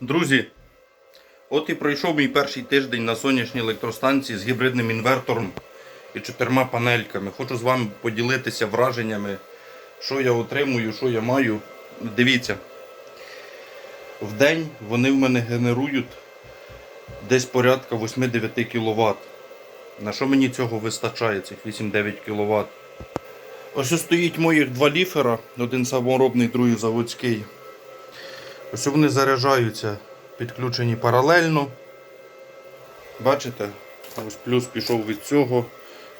Друзі, от і пройшов мій перший тиждень на сонячній електростанції з гібридним інвертором і чотирма панельками. Хочу з вами поділитися враженнями, що я отримую, що я маю. Дивіться, в день вони в мене генерують десь порядка 8-9 кВт. На що мені цього вистачає, цих 8-9 кВт? Ось стоїть моїх два ліфера, один саморобний, другий заводський. Ось вони заряджаються, підключені паралельно. Бачите? Ось плюс пішов від цього,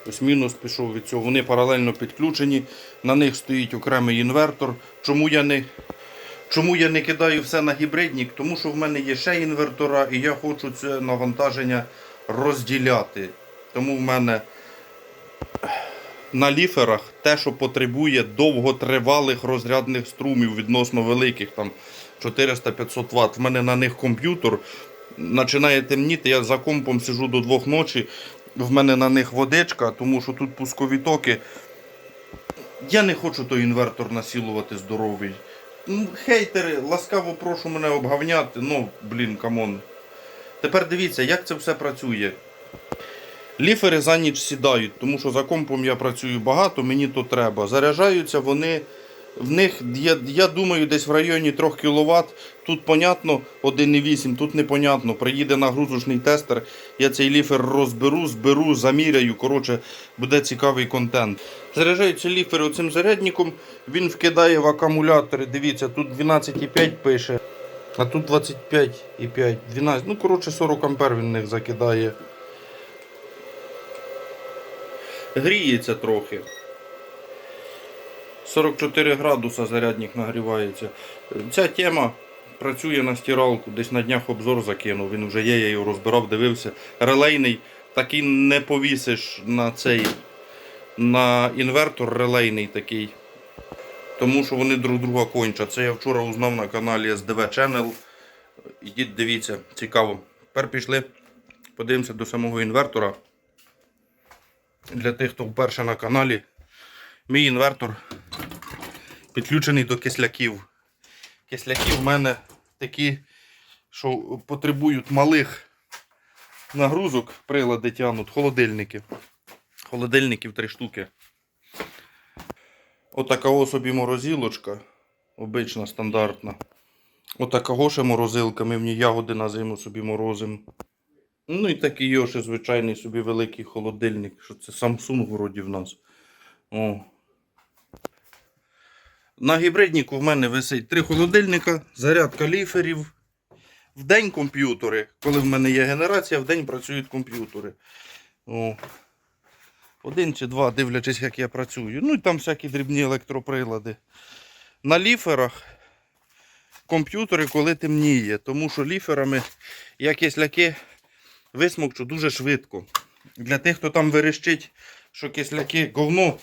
ось мінус пішов від цього. Вони паралельно підключені. На них стоїть окремий інвертор. Чому я не, чому я не кидаю все на гібридник? Тому що в мене є ще інвертора і я хочу це навантаження розділяти. Тому в мене на ліферах те, що потребує довготривалих розрядних струмів відносно великих, там 400-500 Вт. В мене на них комп'ютер. Починає темніти, я за компом сижу до двох ночі. В мене на них водичка, тому що тут пускові токи. Я не хочу той інвертор насілувати здоровий. Хейтери, ласкаво прошу мене обгавняти. Ну, блін, камон. Тепер дивіться, як це все працює. Ліфери за ніч сідають, тому що за компом я працюю багато, мені то треба. Заряджаються вони, в них, я, я думаю, десь в районі 3 кВт. Тут понятно 1,8, тут непонятно. Приїде нагрузочний тестер, я цей ліфер розберу, зберу, заміряю. Коротше, буде цікавий контент. Заряджаються ліфери оцим зарядником, він вкидає в акумулятори. Дивіться, тут 12,5 пише, а тут 25,5, 12. Ну, коротше, 40 ампер він в них закидає. Гріється трохи. 44 градуса зарядник нагрівається. Ця тема працює на стиралку, десь на днях обзор закинув. Він вже є, я його розбирав, дивився. Релейний, такий не повісиш на цей на інвертор релейний такий. Тому що вони друг друга кончать. Це я вчора узнав на каналі SDV Channel. Ідіть, дивіться, цікаво. Тепер пішли, подивимося до самого інвертора для тих, хто вперше на каналі. Мій інвертор підключений до кисляків. Кисляки в мене такі, що потребують малих нагрузок, прилади тягнуть, холодильники. Холодильників три штуки. Отакого собі морозилочка. Обична, стандартна. Отакого ще морозилка. Ми в ній ягоди на зиму собі морозимо. Ну і такий його ще звичайний собі великий холодильник, що це Samsung вроді в нас. О. На гібриднику в мене висить три холодильника, зарядка ліферів. В день комп'ютери. Коли в мене є генерація, в день працюють комп'ютери. О. Один чи два, дивлячись, як я працюю. Ну і там всякі дрібні електроприлади. На ліферах комп'ютери, коли темніє, тому що ліферами я кисляки висмокчу дуже швидко. Для тих, хто там верещить, що кисляки говно.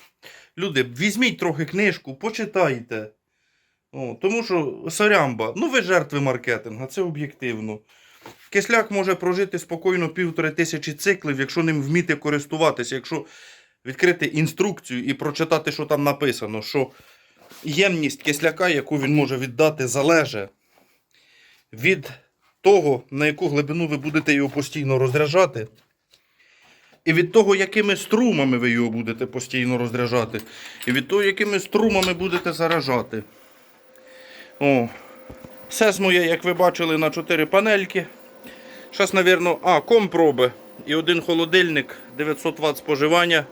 Люди, візьміть трохи книжку, почитайте. О, тому що сорямба, ну ви жертви маркетингу, це об'єктивно. Кисляк може прожити спокійно півтори тисячі циклів, якщо ним вміти користуватися, якщо відкрити інструкцію і прочитати, що там написано, що ємність кисляка, яку він може віддати, залежить від того, на яку глибину ви будете його постійно розряджати. І від того, якими струмами ви його будете постійно розряджати. І від того, якими струмами будете заражати. О. Сес моє, як ви бачили, на 4 панельки. Зараз, мабуть, а, компроби. І один холодильник 900 Вт споживання.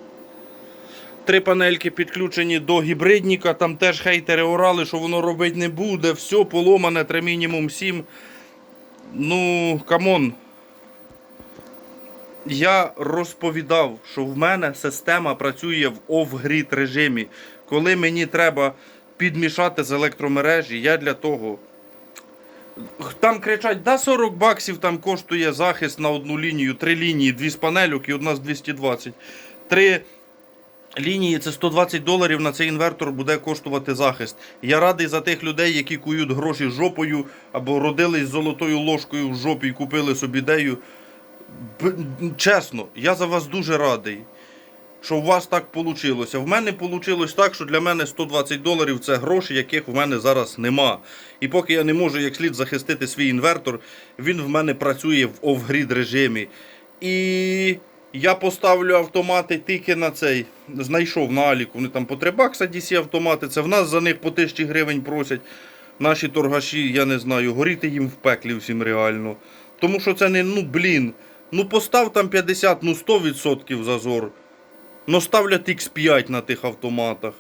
Три панельки підключені до гібридника. Там теж хейтери орали, що воно робити не буде. Все поломане, три мінімум 7. Ну, камон. Я розповідав, що в мене система працює в off-grid режимі. Коли мені треба підмішати з електромережі, я для того. Там кричать, да 40 баксів там коштує захист на одну лінію, три лінії, дві з панельок і одна з 220. Три лінії це 120 доларів на цей інвертор буде коштувати захист. Я радий за тих людей, які кують гроші жопою або родились золотою ложкою в жопі і купили собі дею. Чесно, я за вас дуже радий. що у вас так вийшло. В мене вийшло так, що для мене 120 доларів це гроші, яких в мене зараз нема. І поки я не можу як слід захистити свій інвертор, він в мене працює в off-grid режимі. І я поставлю автомати тільки на цей. Знайшов на Аліку. Вони там по 3 бакса DC автомати. Це в нас за них по 1000 гривень просять. Наші торгаші, я не знаю, горіти їм в пеклі всім реально. Тому що це не, ну блін. Ну постав там 50, ну 100% зазор. Ну ставлять X5 на тих автоматах.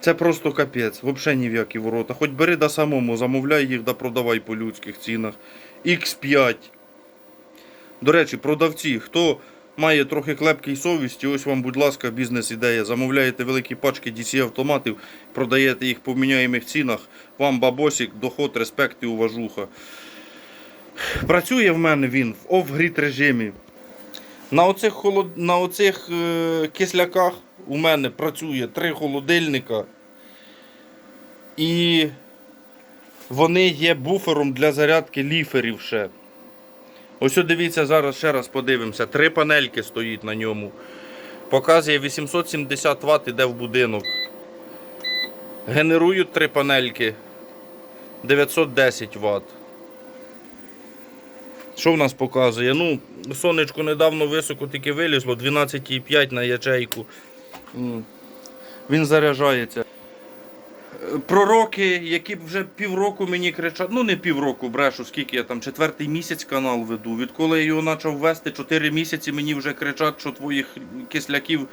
Це просто капець, взагалі ні в які ворота. Хоч бери да самому, замовляй їх да продавай по людських цінах. X5. До речі, продавці, хто має трохи клепкій совісті, ось вам, будь ласка, бізнес-ідея. Замовляєте великі пачки DC автоматів, продаєте їх по міняємих цінах. Вам бабосик, доход, респект і уважуха. Працює в мене він в off-grid режимі. На оцих, холод... на оцих е... кисляках у мене працює три холодильника. І вони є буфером для зарядки ліферів ще. Ось дивіться, зараз ще раз подивимося. Три панельки стоїть на ньому. Показує 870 Вт іде в будинок. Генерують три панельки 910 Вт. Що в нас показує? Ну, сонечко недавно високо тільки вилізло, 12,5 на ячейку. Він заряджається. Пророки, які вже півроку мені кричать, ну не півроку, брешу, скільки я там, четвертий місяць канал веду. Відколи я його почав вести, 4 місяці мені вже кричать, що твоїх кисляків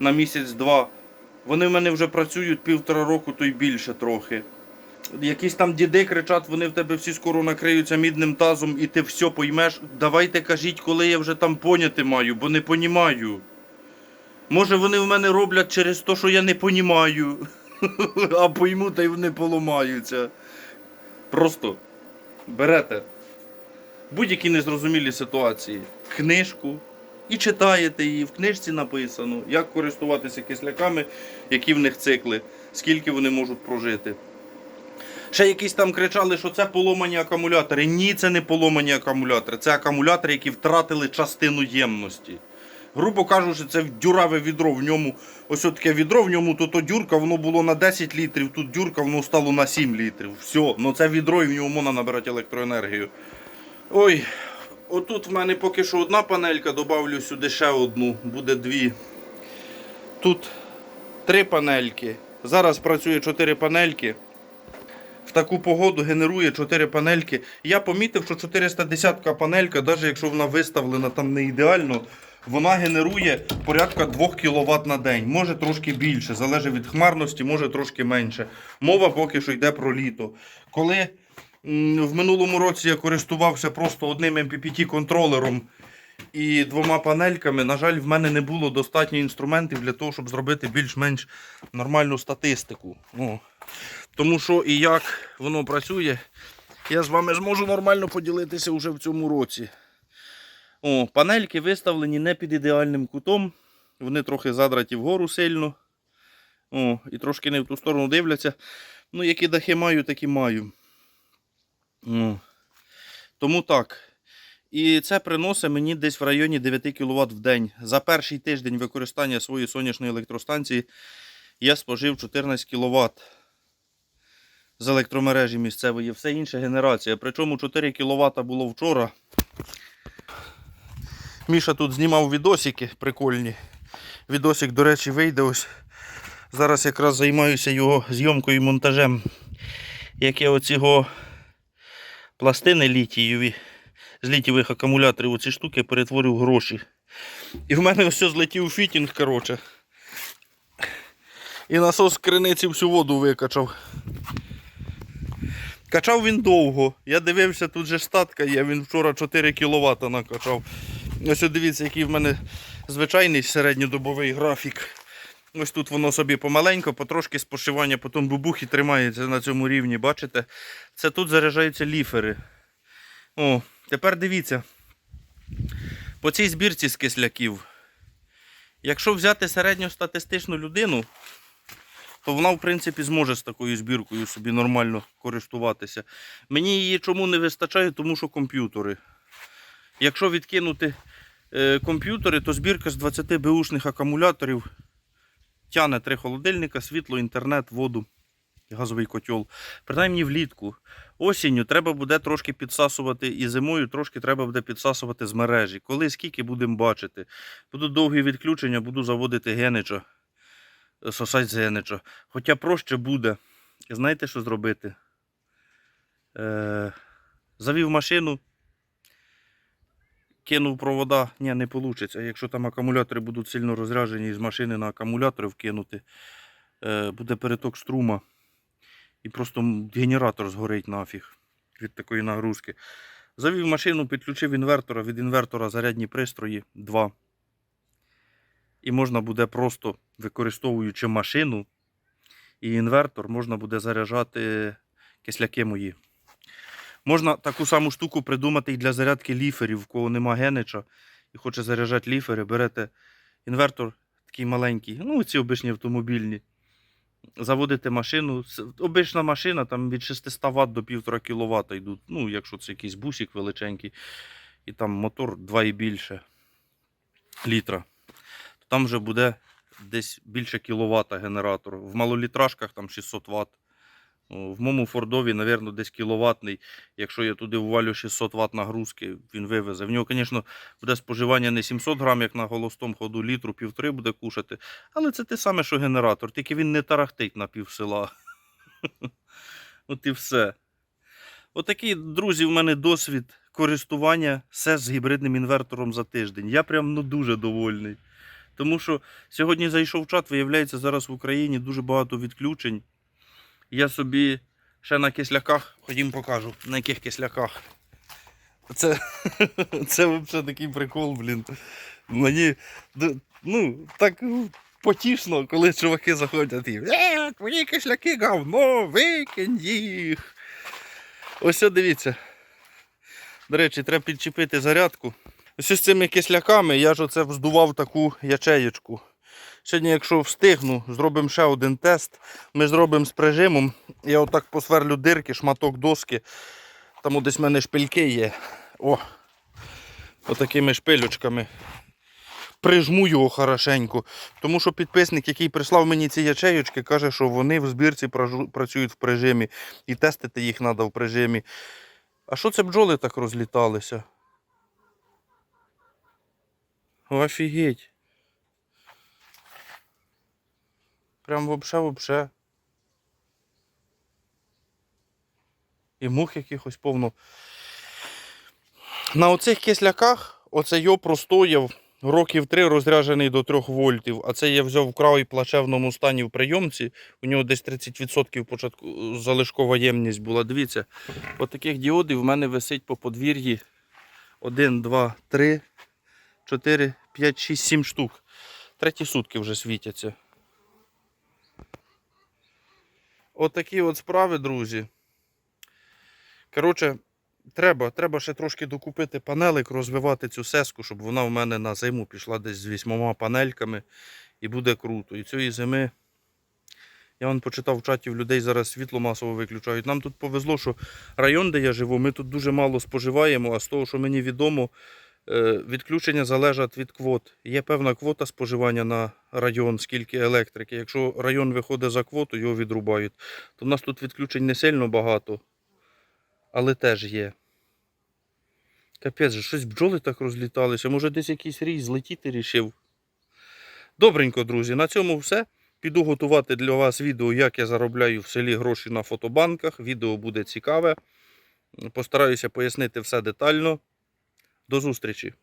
на місяць-два. Вони в мене вже працюють півтора року, то й більше трохи. Якісь там діди кричать, вони в тебе всі скоро накриються мідним тазом, і ти все поймеш. Давайте кажіть, коли я вже там поняти маю, бо не понімаю. Може вони в мене роблять через те, що я не понімаю. А пойму, та й вони поламаються. Просто берете будь-які незрозумілі ситуації, книжку і читаєте її. В книжці написано, як користуватися кисляками, які в них цикли, скільки вони можуть прожити. Ще якісь там кричали, що це поломані акумулятори. Ні, це не поломані акумулятори. Це акумулятори, які втратили частину ємності. Грубо кажучи, це дюраве відро. В ньому ось таке відро, в ньому то, то дюрка, воно було на 10 літрів, тут дюрка, воно стало на 7 літрів. Все, ну це відро і в ньому можна набирати електроенергію. Ой, отут в мене поки що одна панелька, добавлю сюди ще одну, буде дві. Тут три панельки. Зараз працює чотири панельки. В таку погоду генерує 4 панельки. Я помітив, що 410 панелька, навіть якщо вона виставлена там не ідеально, вона генерує порядка 2 кВт на день. Може трошки більше, залежить від хмарності, може трошки менше. Мова поки що йде про літо. Коли в минулому році я користувався просто одним MPPT контролером і двома панельками, на жаль, в мене не було достатньо інструментів для того, щоб зробити більш-менш нормальну статистику. Ну, тому що і як воно працює, я з вами зможу нормально поділитися вже в цьому році. О, панельки виставлені не під ідеальним кутом. Вони трохи задраті вгору сильно. О, і трошки не в ту сторону дивляться. Ну, які дахи маю, такі маю. О. Тому так. І це приносить мені десь в районі 9 кВт в день. За перший тиждень використання своєї сонячної електростанції я спожив 14 кВт з електромережі місцевої, все інше генерація. Причому 4 кВт було вчора. Міша тут знімав відосики прикольні. Відосик, до речі, вийде ось. Зараз якраз займаюся його зйомкою і монтажем. Як я оцього пластини літієві з літієвих акумуляторів оці штуки перетворив гроші. І в мене все злетів фітінг, коротше. І насос криниці всю воду викачав. Качав він довго. Я дивився, тут же статка є, він вчора 4 кВт накачав. Ось дивіться, який в мене звичайний середньодобовий графік. Ось тут воно собі помаленько, потрошки спошивання, потім бубух і тримається на цьому рівні. Бачите? Це тут заряджаються ліфери. О, тепер дивіться. По цій збірці з кисляків. Якщо взяти середньостатистичну людину, то вона, в принципі, зможе з такою збіркою собі нормально користуватися. Мені її чому не вистачає, тому що комп'ютери. Якщо відкинути е, комп'ютери, то збірка з 20 бушних акумуляторів тягне три холодильника, світло, інтернет, воду, газовий котел. Принаймні влітку. Осінню треба буде трошки підсасувати і зимою трошки треба буде підсасувати з мережі. Коли скільки будемо бачити. Будуть довгі відключення, буду заводити генича, е, сосать з генича. Хоча проще буде. Знаєте, що зробити? Е, завів машину, кинув провода. Ні, не вийде. Якщо там акумулятори будуть сильно розряджені з машини на акумулятори вкинути, е, буде переток струма. І просто генератор згорить нафіг від такої нагрузки. Завів машину, підключив інвертора, від інвертора зарядні пристрої 2. І можна буде просто, використовуючи машину і інвертор, можна буде заряджати кисляки мої. Можна таку саму штуку придумати і для зарядки ліферів, в кого нема генича і хоче заряджати ліфери. Берете інвертор такий маленький, ну ці обичні автомобільні. Заводите машину. Обична машина там від 600 Вт до 1,5 кВт йдуть. Ну, якщо це якийсь бусик величенький, і там мотор 2 і більше літра, то там вже буде десь більше кіловата генератор. В малолітражках там 600 Вт. О, В моєму Фордові, мабуть, десь кіловатний. Якщо я туди ввалю 600 Вт нагрузки, він вивезе. В нього, звісно, буде споживання не 700 грам, як на холостому ходу, літру, півтори буде кушати. Але це те саме, що генератор, тільки він не тарахтить на пів села. От і все. Отакий, друзі, в мене досвід користування СЕС з гібридним інвертором за тиждень. Я прям ну, дуже довольний. Тому що сьогодні зайшов чат, виявляється, зараз в Україні дуже багато відключень. Я собі ще на кисляках, ходім покажу, на яких кисляках. Це, це взагалі такий прикол, блін. Мені ну, так ну, потішно, коли чуваки заходять і е, твої кисляки говно, викинь їх. Ось от дивіться. До речі, треба підчепити зарядку. Ось з цими кисляками я ж оце вздував таку ячеєчку. Сьогодні, якщо встигну, зробимо ще один тест. Ми зробимо з прижимом. Я отак посверлю дирки, шматок доски. Там десь в мене шпильки є. О! Отакими шпилючками. Прижму його хорошенько. Тому що підписник, який прислав мені ці ячеючки, каже, що вони в збірці працюють в прижимі. І тестити їх треба в прижимі. А що це бджоли так розліталися? Офігеть. Прям вообще вообще. І мух якихось повно. На оцих кисляках оце його простояв років три розряджений до 3 вольтів, а це я взяв в край плачевному стані в прийомці. У нього десь 30% початку залишкова ємність була. Дивіться, от таких діодів в мене висить по подвір'ї 1, 2, 3, 4, 5, 6, 7 штук. Треті сутки вже світяться. Отакі от справи, друзі. Коротше, треба, треба ще трошки докупити панелик, розвивати цю сеску, щоб вона в мене на зиму пішла десь з вісьмома панельками і буде круто. І цієї зими. Я вон почитав в чаті, в людей зараз світло масово виключають. Нам тут повезло, що район, де я живу, ми тут дуже мало споживаємо, а з того, що мені відомо, відключення залежать від квот. Є певна квота споживання на район, скільки електрики. Якщо район виходить за квоту, його відрубають. То в нас тут відключень не сильно багато, але теж є. Капець, щось бджоли так розліталися. Може десь якийсь рій злетіти рішив. Добренько, друзі, на цьому все. Піду готувати для вас відео, як я заробляю в селі гроші на фотобанках. Відео буде цікаве. Постараюся пояснити все детально. До зустрічі!